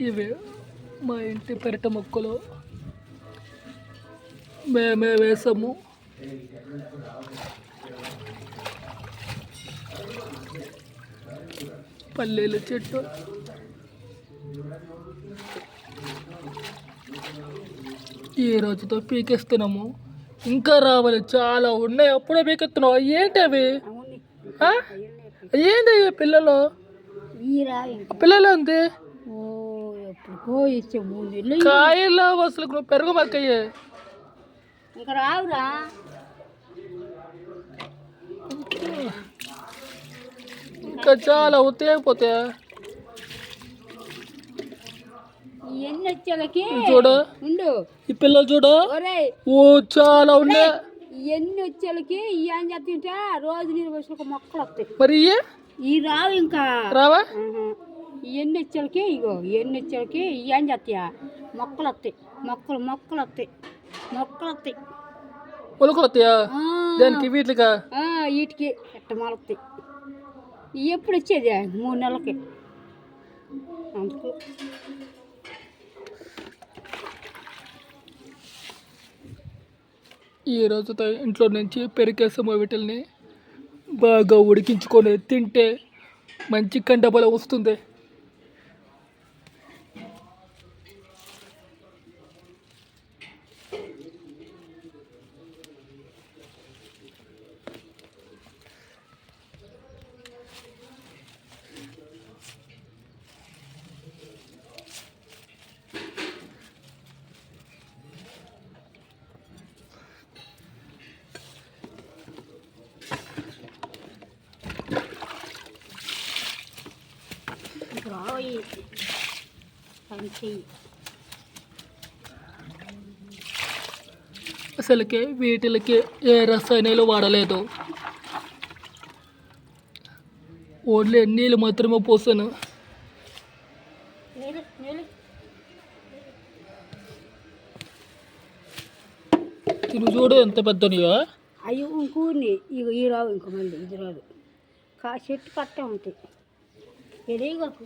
ఇవి మా ఇంటి పెరట మొక్కలు మేమే వేసాము. పల్లీల చెట్టు. ఈ రోజుతో పీకేస్తున్నాము. ఇంకా రావాలి. చాలా ఉన్నాయి. అప్పుడే పీకెత్తున్నావు ఏంటి అవి? అవి పిల్లలు? పిల్లలు అంతే ఎప్పుడుకో ఇచ్చే మూడు నెలలు కాయలు అసలు నువ్వు పెరుగు మక్కయ్యే ఇంకా రావురా. ఇంకా చాలా ఉత్తేకపోతే ఎన్ని వచ్చేలకి చూడు. ఉండు. ఈ పిల్లలు చూడు. ఓ చాలా ఉన్నాయి ఎన్ని వచ్చేలకి ఏం రోజు నీరు పోసిన మొక్కలు వస్తాయి. మరి? ఈ రావు ఇంకా. రావా? ఆహా. ఎన్ని వచ్చేలకి ఇగో ఎన్ని వచ్చేలకి ఏం చేస్తాయా మొక్కలు వస్తాయి మొక్కలు మొక్కలు వస్తాయి మొక్కలు వస్తాయి ఉలకలు వస్తాయా దానికి వీటికా? వీటికి ఎట్ట మొలతాయి ఎప్పుడు వచ్చేది మూడు నెలలకి? అందుకు. ఈ రోజుతో ఇంట్లో నుంచి పెరికేసాము వీటిల్ని బాగా ఉడికించుకొని తింటే మంచి కండబల వస్తుంది. రాయి అసలుకి వీటికి ఏ రసాయనాలు వాడలేదు. ఓన్లీ నీళ్ళు మాత్రమే పోసాను. తిను చూడు ఎంత పెద్దనియో అవి ఇంకూరిని ఇక ఈ రావు ఇంకో మళ్ళీ ఇది రాదు. కా చెట్టు కట్టే ఉంటాయి এটাই গল্প।